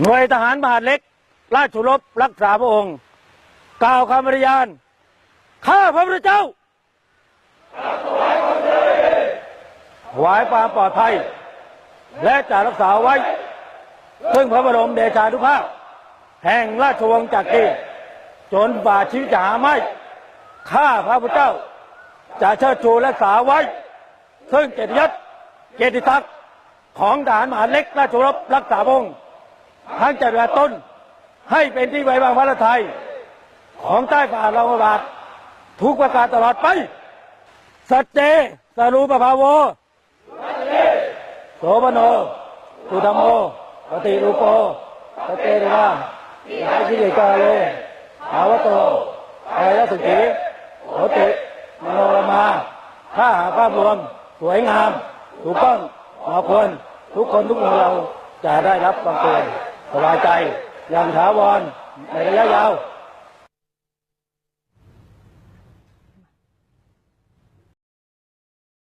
หน่วยทหารมหาดเล็ก ราชรบรักษาพระองค์ กล่าวคำปฏิญาณข้าพระพุทธเจ้าถวายความปลอดภัย และจะรักษาไว้ ซึ่งพระบรมเดชานุภาพ แห่งราชวงศ์จักรีจนฝ่าชีวิตจะหาไม่ข้าพระพุทธเจ้า จะเชิดชูและรักษาไว้ ซึ่งเกียรติยศเกียรติศักดิ์ของทหารมหาเล็กราชรบรักษาพระองค์ ทั้งจัดกาต้น ให้เป็นที่ไว้วางพระไทย ของใต้ฝ่าเราบาททุกประการตลอดไป สัจเจสรูปภาวโวโสมโนสุธรรมโมปฏิรูปโปสจเจเดวาอิทิเยกาโลภาวโตอายสุขีโหติมโนรมาถ้าหาภาพรวม สวยงาม ถูกต้องเหมาะควรทุกคนทุกคนเราจะได้รับความเตือน สบายใจอย่างถาวรในระยะยาว